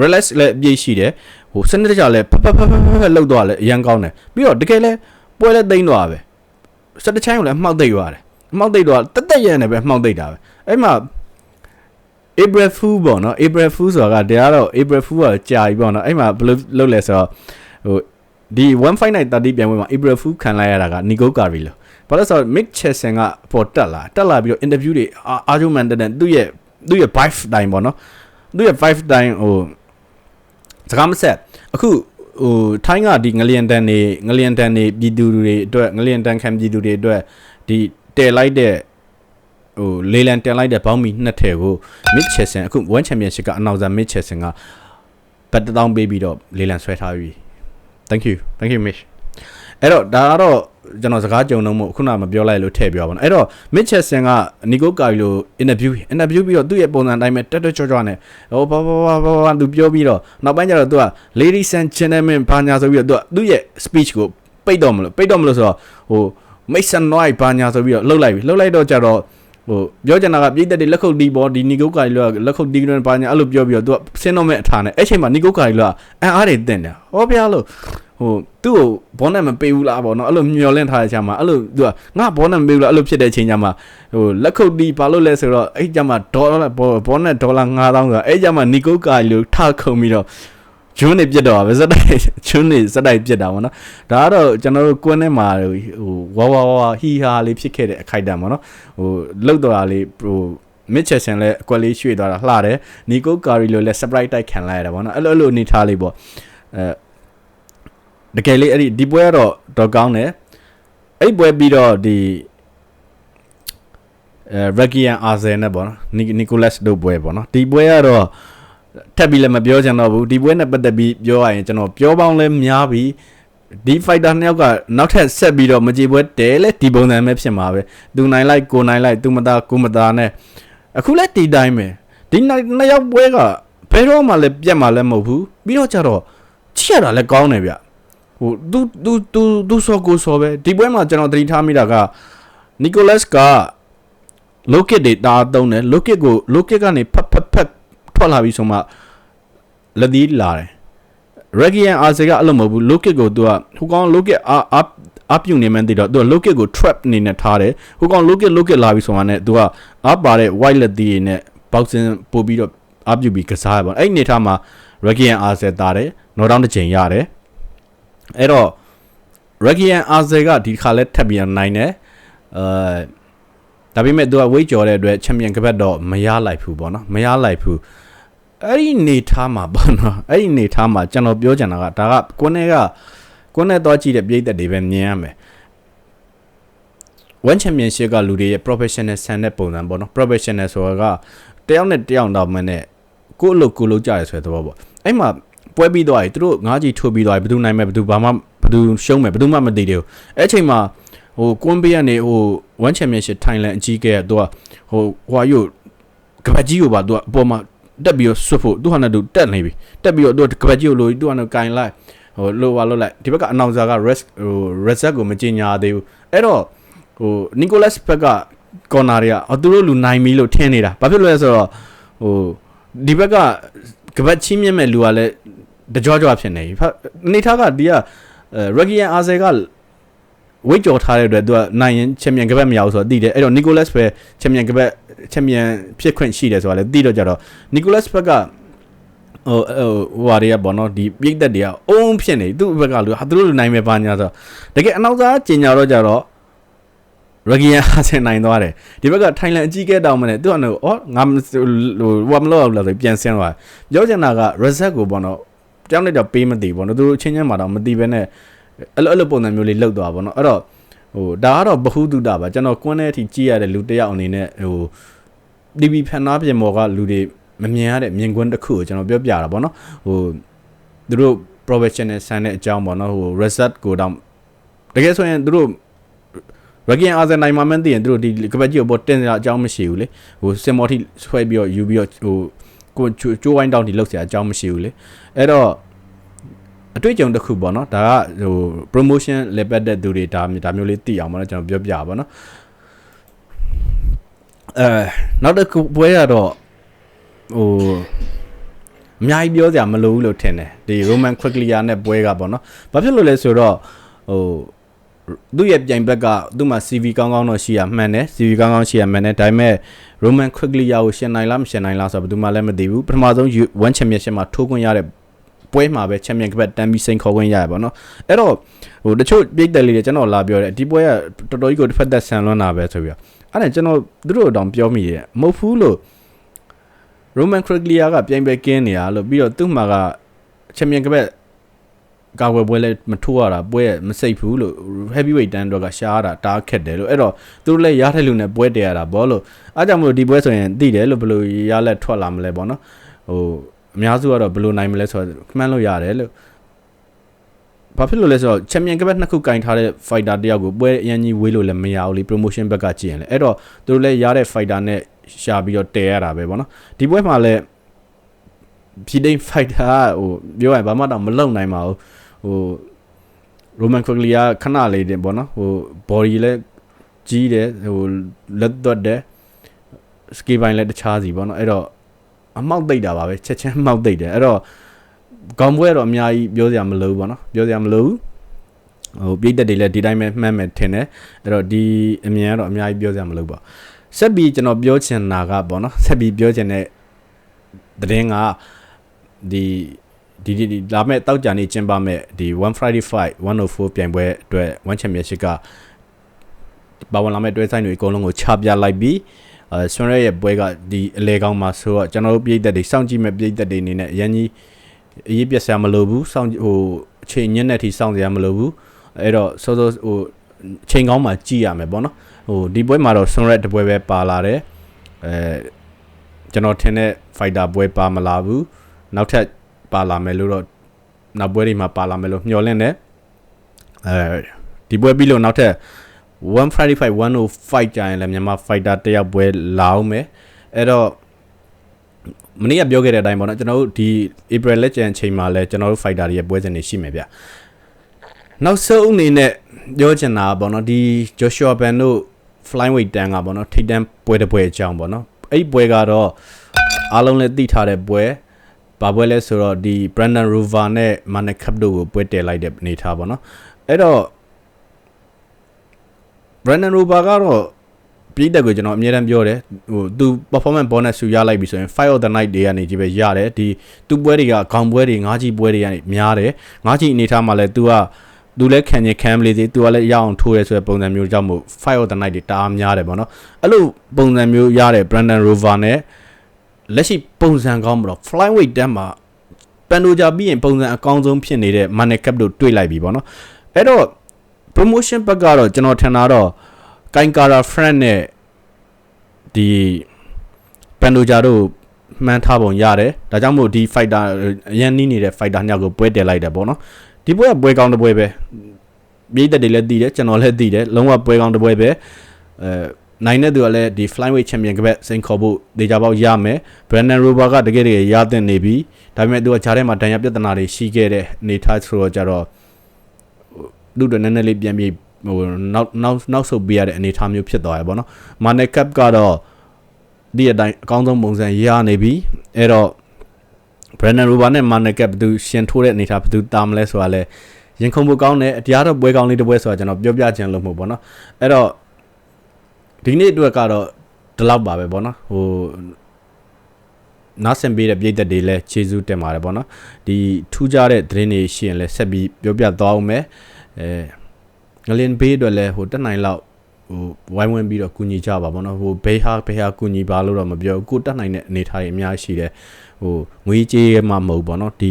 relax လည်းအပြည့်ရှိတယ်ဟိုစနစ်တကျလည်းဖဖဖဖဖလောက်သွားလည်းအရန်ကောင်းတယ်ပြီးတော့တကယ်လည်းပွဲလည်းသိမ့်သွားပဲစတချိုင်းကိုလည်းမှောက်သိပ်သွားတယ်မှောက်သိပ်သွားတက်တက်ရနေပဲမှောက်သိပ်တာပဲအဲ့မှာ April Fool ပေါ့နော် April Fool ဆိုတာကတရားတော့ April Fool ကကြာပြီပေါ့နော်အဲ့မှာဘယ်လိုလုပ်လဲဆိုတော့ဟိုဒီ15930ပြန်ဝင်မှာ April Fool ခံလိုက်ရတာက Nico Carri လို့ဘာလို့ဆိုတော့ Mick Chesson ကပေါ်တက်လာတက်လာပြီးတော့ interview တွေ argument တဲ့သူ့ရဲ့သူ့ရဲ့ vibe တိုင်းပေါ့နော်သူ့ရဲ့ vibe တိုင်းဟိုစကားမဆက်အခုဟိုထိုင်းကဒီငလျင်တန်နေငလျင်တန်နေပြည်သူတွေအတွက်ငလျင်တန်ခံပြည်သူတွေအတွက်ဒီတဲလိုက်တဲ့ ဟိုလေလံတင်လိုက်တဲ့ဘောင်းမီနှစ်ထည်ကို Mitch Chesson အခု One Championship ကအနောက်ဇာ Mitch Chesson ကဘတ်တောင်းပေးပြီးတော့လေလံဆွဲထားပြီ Thank you Thank you Mitch အဲ့တော့ဒါကတော့ကျွန်တော်စကားကြုံတော့မို့ခုနမပြောလိုက်လို့ထည့်ပြောပါတော့အဲ့တော့ Mitch Chesson က Nico Carri လို interview interview ပြီးတော့သူ့ရဲ့ပုံစံအတိုင်းပဲတက်တက်ကြွကြွနဲ့ဟိုဘာဘာဘာဘာသူပြောပြီးတော့နောက်ပိုင်းကျတော့သူက ladies and gentlemen ဘာညာဆိုပြီးတော့သူကသူ့ရဲ့ speech ကိုပိတ်တော့မလို့ပိတ်တော့မလို့ဆိုတော့ဟို make some noise ဘာညာဆိုပြီးတော့လှုပ်လိုက်ပြီလှုပ်လိုက်တော့ကြတော့ ဟိုပြောချင်တာကပြည်သက်တွေလက်ခုပ်တီးပေါ်ဒီနီကိုကာရီလောကလက်ခုပ်တီးကဘာညာအဲ့လိုပြောပြီးတော့သူကဆင်းတော့မဲ့အထာနဲ့အဲ့ချိန်မှာနီကိုကာရီလောကအန်အားတွေတင်တယ်ဟောဗျာလို့ဟဟိုသူ့ကိုဘောနဲ့မပေးဘူးလားပေါ့နော်အဲ့လိုမျောလင့်ထားတဲ့ချိန်မှာအဲ့လိုသူကငါဘောနဲ့မပေးဘူးလားအဲ့လိုဖြစ်တဲ့ချိန်ကျမှဟိုလက်ခုပ်တီးဘာလို့လဲဆိုတော့အဲ့ကြမှာဒေါ်လာဘောနဲ့ဒေါ်လာ9000ဆိုအဲ့ကြမှာနီကိုကာလိုထခုံပြီးတော့ ကျွန်းနေပြတ်တော့ပဲစက်တိုက်ကျွန်းနေစက်တိုက်ပြတ်တာပေါ့နော်ဒါကတော့ကျွန်တော်တို့ကွန်းထဲမှာဟိုဝါဝါဝါဟီဟာလေးဖြစ်ခဲ့တဲ့အခိုက်အတန့်ပေါ့နော်ဟိုလောက်တော့တာလေးဟိုမစ်ချက်ဆန်လည်းအကွက်လေးရွှေ့သွားတာလှတယ်နီကိုကာရီလိုလည်း surprise တိုက်ခံလိုက်ရတာပေါ့နော်အဲ့လိုအဲ့လိုအနေထားလေးပေါ့အဲတကယ်လေးအဲ့ဒီဒီပွဲကတော့တော့ကောင်းတယ်အဲ့ပွဲပြီးတော့ဒီအဲရဂီယန်အာဇယ်နဲ့ပေါ့နော်နီကိုလတ်တို့ပွဲပေါ့နော်ဒီပွဲကတော့ ထပ်ပြီးလည်းမပြောချင်တော့ဘူးဒီပွဲနဲ့ပတ်သက်ပြီးပြောရရင်ကျွန်တော်ပြောပေါင်းလဲများပြီးဒီ fighter နှစ်ယောက်ကနောက်ထပ်ဆက်ပြီးတော့မကြေပွဲတဲလဲဒီပုံစံပဲဖြစ်မှာပဲသူနိုင်လိုက်ကိုနိုင်လိုက်သူမသားကိုမသားနဲ့အခုလဲဒီတိုင်းပဲဒီနှစ်ယောက်ပွဲကဘယ်တော့မှလည်းပြတ်မှလည်းမဟုတ်ဘူးပြီးတော့ကျတော့ချစ်ရတာလည်းကောင်းတယ်ဗျဟိုသူသူသူသူစောကိုစောပဲဒီပွဲမှာကျွန်တော်သတိထားမိတာကနီကိုလတ်ကလိုကစ်တွေတာသုံးတယ်လိုကစ်ကိုလိုကစ်ကနေဖက်ဖက်ဖက် ထွက်လာပြီးဆိုမှလက်သီးလာတယ်ရက်ဂီယန်အာဇေကအဲ့လိုမဟုတ်ဘူးလိုကစ်ကိုသူကဟိုကောင်လိုကစ်အာအပ်အပြုံနေမှန်းသိတော့သူက locket ကို trap အနေနဲ့ထားတယ်ဟိုကောင် locket locket လာပြီးဆိုမှねသူကအပ်ပါတဲ့ white လက်သေးနဲ့ boxing ပို့ပြီးတော့အပြုပြီးကစားရပါအဲ့ဒီနေထားမှာ Regian Arce တာတယ် knock down တစ်ချိန်ရတယ်အဲ့တော့ Regian Arce ကဒီခါလဲထပ်ပြီးနိုင်တယ်အဲဒါပေမဲ့သူကဝိတ်ကြော်တဲ့အတွက်ချန်ပီယံကပတ်တော့မရလိုက်ဘူးပေါ့နော်မရလိုက်ဘူး အဲ့ဒီနေထားမှာပေါ့နော်အဲ့ဒီနေထားမှာကျွန်တော်ပြောချင်တာကဒါကကိုနေကကိုနဲ့တော့ကြည့်တဲ့ပြည်သက်တွေပဲမြင်ရမယ် one championship ကလူတွေရဲ့ professional ဆန်တဲ့ပုံစံပေါ့နော် professional ဆိုတာကတယောက်နဲ့တယောက်တော့မနဲ့ကိုယ့်အလုပ်ကိုယ်လုပ်ကြရဲဆိုတဲ့သဘောပေါ့အဲ့မှာပွဲပြီးသွားပြီသူတို့ငါးကြီးထိုးပြီးသွားပြီဘယ်သူနိုင်မယ်ဘယ်သူဘာမှဘယ်သူရှုံးမယ်ဘယ်သူမှမသိသေးဘူးအဲ့ချိန်မှာဟိုကွန်ပေးကနေဟို one championship Thailand အကြီးကဲကသူကဟိုဟွာယူကပတ်ကြီးကိုပါသူကအပေါ်မှာ တက်ပြီးဆွတ်ဖို့သူဟာနဲ့သူတက်နေပြီတက်ပြီးတော့သူကပတ်ကြီးကိုလိုသူကနဲ့ကင်လိုက်ဟိုလိုပါလို့လိုက်ဒီဘက်ကအနောက်ဇာက rest ဟို reset ကိုမကြင်ညာသေးဘူးအဲ့တော့ဟို Nicholas ဘက်က corner တွေကအော်သူတို့လူနိုင်ပြီလို့ထင်နေတာဘာဖြစ်လို့လဲဆိုတော့ဟိုဒီဘက်ကကပတ်ချင်းမြင့်မဲ့လူကလည်းတကြောကြောဖြစ်နေပြီအနေထားကဒီကရဂီယန်အာဇယ်ကဝိတ်ကြော်ထားတဲ့အတွက်သူကနိုင်ရင်ချန်ပီယံကပတ်မရဘူးဆိုတော့သိတယ်အဲ့တော့ Nicholas ပဲချန်ပီယံကပတ် ချန်ပီယံဖြစ်ခွင့်ရှိတယ်ဆိုတာလည်းသိတော့ကြတော့ Nicholas ဘက်ကဟိုဟိုဟိုဟာတွေကပေါ့နော်ဒီပြိတ်သက်တွေကအုံးဖြစ်နေသူ့ဘက်ကလူဟာသူတို့လူနိုင်မယ်ပါညာဆိုတကယ်အနောက်သားကျင်ညာတော့ကြတော့ရဂီယန်ဟာဆင်နိုင်သွားတယ်ဒီဘက်ကထိုင်လန်အကြီးကဲတောင်းမနဲ့သူကလည်းဩငါဟိုဝါမလို့လို့ဆိုပြန်ဆင်းသွားပြောချင်တာက reset ကိုပေါ့နော်ကြောင်းလိုက်တော့ပေးမသိပေါ့နော်သူတို့ချင်းချင်းမှာတော့မသိဘဲနဲ့အဲ့လိုအဲ့လိုပုံစံမျိုးလေးလောက်သွားပေါ့နော်အဲ့တော့ ဟိုဒါကတော့ဘ ഹു တုတာပါကျွန်တော်ကွန်းတဲ့အထိကြည့်ရတဲ့လူတစ်ယောက်အနေနဲ့ဟို DB ဖန်သားပြင်ပေါ်ကလူတွေမမြင်ရတဲ့မြင်ကွင်းတစ်ခုကိုကျွန်တော်ပြောပြတာပေါ့နော်ဟိုသူတို့ professional ဆန်တဲ့အကြောင်းပေါ့နော်ဟို reset ကိုတော့တကယ်ဆိုရင်သူတို့ရဂီယန်အာဇန်နိုင်မှာမန်းသိရင်သူတို့ဒီကပတ်ကြီးကိုပေါ်တင်စရာအကြောင်းမရှိဘူးလေဟိုစင်မော်ထိဆွဲပြီးတော့ယူပြီးတော့ဟိုကိုကျိုးဝိုင်းတောင်းထိလောက်စရာအကြောင်းမရှိဘူးလေအဲ့တော့ အတွေ့အကြုံတစ်ခုပေါ့နော်ဒါကဟို promotion လေပတ်တဲ့သူတွေဒါဒါမျိုးလေးသိအောင်ပေါ့နော်ကျွန်တော်ပြောပြပါပေါ့နော်အဲနောက်တစ်ခုပွဲရတော့ဟိုအများကြီးပြောစရာမလိုဘူးလို့ထင်တယ်ဒီ Roman Quicklier နဲ့ပွဲကပေါ့နော်ဘာဖြစ်လို့လဲဆိုတော့ဟိုသူ့ရဲ့ပြိုင်ဘက်ကသူ့မှာ CV ကောင်းကောင်းတော့ရှိရမှန်တယ် CV ကောင်းကောင်းရှိရမှန်တယ်ဒါပေမဲ့ Roman Quicklier ကိုရှင်နိုင်လားမရှင်နိုင်လားဆိုတော့ဘယ်သူမှလည်းမသိဘူးပထမဆုံး One Championship မှာထိုးခွင့်ရတဲ့ ပွဲမှာပဲ Champion ကပတ်တန်ပြီးစိန်ခေါ်ခွင့်ရရပါတော့အဲ့တော့ဟိုတချို့ပြိတ်တယ်လေးတွေကျွန်တော်လာပြောတယ်ဒီပွဲကတော်တော်ကြီးကိုတစ်ဖက်သက်ဆန်လွန်းတာပဲဆိုပြီးတော့အဲ့ဒါကျွန်တော်သူတို့တောင်ပြောမိတယ်မဟုတ်ဘူးလို့ Roman Quicklier ကပြိုင်ပွဲကင်းနေတာလို့ပြီးတော့သူ့မှာက Champion ကပတ်ကာဝယ်ပွဲလည်းမထိုးရတာပွဲမစိတ်ဘူးလို့ heavyweight တန်းတော့ကရှားတာတားခက်တယ်လို့အဲ့တော့သူတို့လည်းရားထိုက်လူနဲ့ပွဲတရတာဘောလို့အားကြောင့်မလို့ဒီပွဲဆိုရင်သိတယ်လို့ဘယ်လိုရလက်ထွက်လာမလဲပေါ့နော်ဟို အများစုကတော့ဘယ်လိုနိုင်မလဲဆိုတော့မှန်းလို့ရတယ်လို့ဘာဖြစ်လို့လဲဆိုတော့ချန်ပီယံကပတ်နှစ်ခုကင်ထားတဲ့ fighter တယောက်ကိုပွဲအရင်ကြီးဝေးလို့လည်းမရဘူးလေ promotion ဘက်ကကြည့်ရင်လေအဲ့တော့သူတို့လည်းရတဲ့ fighter နဲ့ရှာပြီးတော့တည်ရတာပဲပေါ့နော်ဒီပွဲမှာလည်းဖြီဒိန် fighter ဟိုပြောရရင်ဘာမှတော့မလုံနိုင်ပါဘူးဟို Roman Quickly ကခဏလေးတင်ပေါ့နော်ဟို body လည်းကြီးတယ်ဟိုလက်သွက်တယ် ski ပိုင်းလည်းတခြားစီပေါ့နော်အဲ့တော့ အမောက်သိပ်တာပါပဲချက်ချင်းမှောက်သိပ်တယ်အဲ့တော့ကောင်းပွဲတော့အများကြီးပြောစရာမလိုဘူးပေါ့နော်ပြောစရာမလိုဘူးဟိုပြိတက်တွေလည်းဒီတိုင်းပဲမှတ်မယ်ထင်တယ်အဲ့တော့ဒီအမြင်ကတော့အများကြီးပြောစရာမလိုပါဆက်ပြီးကျွန်တော်ပြောချင်တာကပေါ့နော်ဆက်ပြီးပြောချင်တဲ့သတင်းကဒီဒီဒီဒီလာမဲ့တောက်ကြနေကျင်းပမဲ့ဒီ One Friday Fight 104ပြိုင်ပွဲအတွက် One Championship ကပါဝင်လာမဲ့တွဲဆိုင်တွေအကုန်လုံးကိုချပြလိုက်ပြီးအဲ ဆွန်ရဲရဲ့ပွဲကဒီအလေကောင်းမှာဆိုတော့ကျွန်တော်တို့ပြည်သက်တွေစောင့်ကြည့်မဲ့ပြည်သက်တွေအနေနဲ့အရင်ကြီးအရေးပြတ်စရာမလိုဘူးစောင့်ဟိုအချိန်ညက်နဲ့ထိစောင့်စရာမလိုဘူးအဲ့တော့စောစောဟိုချိန်ကောင်းမှာကြည့်ရမယ်ပေါ့နော်ဟိုဒီပွဲမှာတော့ဆွန်ရဲတပွဲပဲပါလာတယ်အဲကျွန်တော်ထင်တဲ့ fighter ပွဲပါမလာဘူးနောက်ထပ်ပါလာမယ်လို့တော့နောက်ပွဲတွေမှာပါလာမယ်လို့မျှော်လင့်တယ်အဲဒီပွဲပြီးလို့နောက်ထပ် 1 Friday Fight 105ကြရင်လည်းမြန်မာ fighter တယောက်ပွဲလာအောင်မယ်အဲ့တော့မနေ့ကပြောခဲ့တဲ့အတိုင်းပေါ့နော်ကျွန်တော်တို့ဒီ April လက်ကျန်ချိန်မှာလည်းကျွန်တော်တို့ fighter တွေရဲ့ပွဲစဉ်တွေရှိမယ်ဗျနောက်ဆုံးအနေနဲ့ပြောချင်တာပေါ့နော်ဒီ Joshua Ban တို့ flyweight တန်းကပေါ့နော်ထိတ်တန်းပွဲတစ်ပွဲအကြောင်းပေါ့နော်အဲ့ဒီပွဲကတော့အားလုံးလည်းသိထားတဲ့ပွဲဘာပွဲလဲဆိုတော့ဒီ Brandon Rover နဲ့ Manek Cup တို့ကိုပွဲတည်လိုက်တဲ့အနေထားပေါ့နော်အဲ့တော့ Brandon Rover ကတော့ပြည်တက်ကိုကျွန်တော်အမြဲတမ်းပြောတယ်ဟိုသူ performance bonus ဆူရလိုက်ပြီဆိုရင် Fire of the Night တွေကနေကြီးပဲရတယ်ဒီသူပွဲတွေကခေါင်းပွဲတွေငါးကြီးပွဲတွေကနေများတယ်ငါးကြီးအနေထားမှာလဲ तू ကသူလည်းခံရင်ခံမလေးသေးသူကလည်းရအောင်ထိုးရဲဆိုတဲ့ပုံစံမျိုးကြောင့်မို့ Fire of the Night တွေတအားများတယ်ပေါ့နော်အဲ့လိုပုံစံမျိုးရတဲ့ Brandon Rover နဲ့လက်ရှိပုံစံကောင်းမလို့ flyweight တန်းမှာပန်ဒိုဂျာပြီးရင်ပုံစံအကောင်းဆုံးဖြစ်နေတဲ့ Manek Cup တို့တွေ့လိုက်ပြီပေါ့နော်အဲ့တော့ promotion ဘက်ကတော့ကျွန်တော်ထင်တာတော့ကိုင်ကာရာ friend နဲ့ဒီပန်ဒိုဂျာတို့မှန်းထားပုံရတယ်ဒါကြောင့်မို့ဒီ fighter အရင်နီးနေတဲ့ fighter ညောက်ကိုပွဲတယ်လိုက်တယ်ပေါ့နော်ဒီပွဲကပွဲကောင်းတဲ့ပွဲပဲပြည်သက်တွေလည်းသိတယ်ကျွန်တော်လည်းသိတယ်လုံးဝပွဲကောင်းတဲ့ပွဲပဲအဲနိုင်တဲ့သူကလည်းဒီ flyweight champion ကပဲစိန်ခေါ်ဖို့ဒေတာပေါက်ရမယ် Brandon Rover ကတကယ်တကယ်ရတဲ့နေပြီဒါပေမဲ့သူကဂျားထဲမှာဒဏ်ရာပြဿနာတွေရှိခဲ့တဲ့အနေထားဆိုတော့ကြတော့ သူ့တို့နည်းနည်းလေးပြန်ပြီးဟိုနောက်နောက်နောက်ဆုတ်ပေးရတဲ့အနေအထားမျိုးဖြစ်သွားရပေါ့နော်မာနယ်ကပ်ကတော့ဒီအတိုင်းအကောင်းဆုံးပုံစံရနေပြီအဲ့တော့ Brandon Rover နဲ့ Marner Cap ဘယ်သူရှင်ထိုးတဲ့အနေအထားဘယ်သူတာမလဲဆိုတာလဲရင်ခုန်ဖို့ကောင်းတယ်အတရားတော့ပွဲကောင်းလေးတစ်ပွဲဆိုတာကျွန်တော်ပြောပြချင်လို့မဟုတ်ပေါ့နော်အဲ့တော့ဒီနေ့အတွက်ကတော့ဒီလောက်ပါပဲပေါ့နော်ဟိုနားဆင်ပေးတဲ့ပြည်သက်တွေလည်းခြေစူးတင်ပါတယ်ပေါ့နော်ဒီထူးခြားတဲ့သတင်းတွေရှိရင်လည်းဆက်ပြီးပြောပြသွားအောင်မယ် အဲငလင်ဘေးအတွက်လည်းဟိုတက်နိုင်လောက်ဟိုဝိုင်းဝန်းပြီးတော့ကူညီကြပါဘောနော်ဟိုဘေးဟာဘေးဟာကူညီပါလို့တော့မပြောကိုတက်နိုင်တဲ့အနေထားတွေအများကြီးရှိတယ်ဟိုငွေကြေးမှမဟုတ်ဘောနော်ဒီ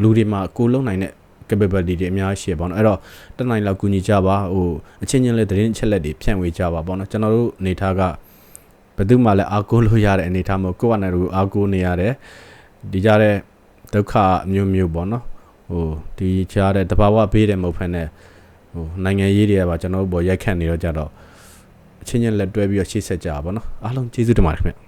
လူတွေမှာကိုလုံးနိုင်တဲ့ capability တွေအများကြီးရှိပါတော့အဲ့တော့တက်နိုင်လောက်ကူညီကြပါဟိုအချင်းချင်းလေးသတင်းအချက်လက်တွေဖြန့်ဝေကြပါပေါ့နော်ကျွန်တော်တို့အနေထားကဘယ်သူမှလည်းအားကိုးလို့ရတဲ့အနေထားမဟုတ်ကိုယ့်အနေနဲ့အားကိုးနေရတယ်ဒီကြတဲ့ဒုက္ခမျိုးမျိုးပေါ့နော် ဟိုဒီကြားတဲ့တဘာဝဘေးတယ်မဟုတ်ဖ ೇನೆ ဟိုနိုင်ငံရေးတွေကပါကျွန်တော်တို့ပေါ်ရိုက်ခတ်နေတော့ကြတော့အချင်းချင်းလက်တွဲပြီးတော့ရှေ့ဆက်ကြပါဘောနော်အားလုံးကျေးဇူးတင်ပါတယ်ခင်ဗျ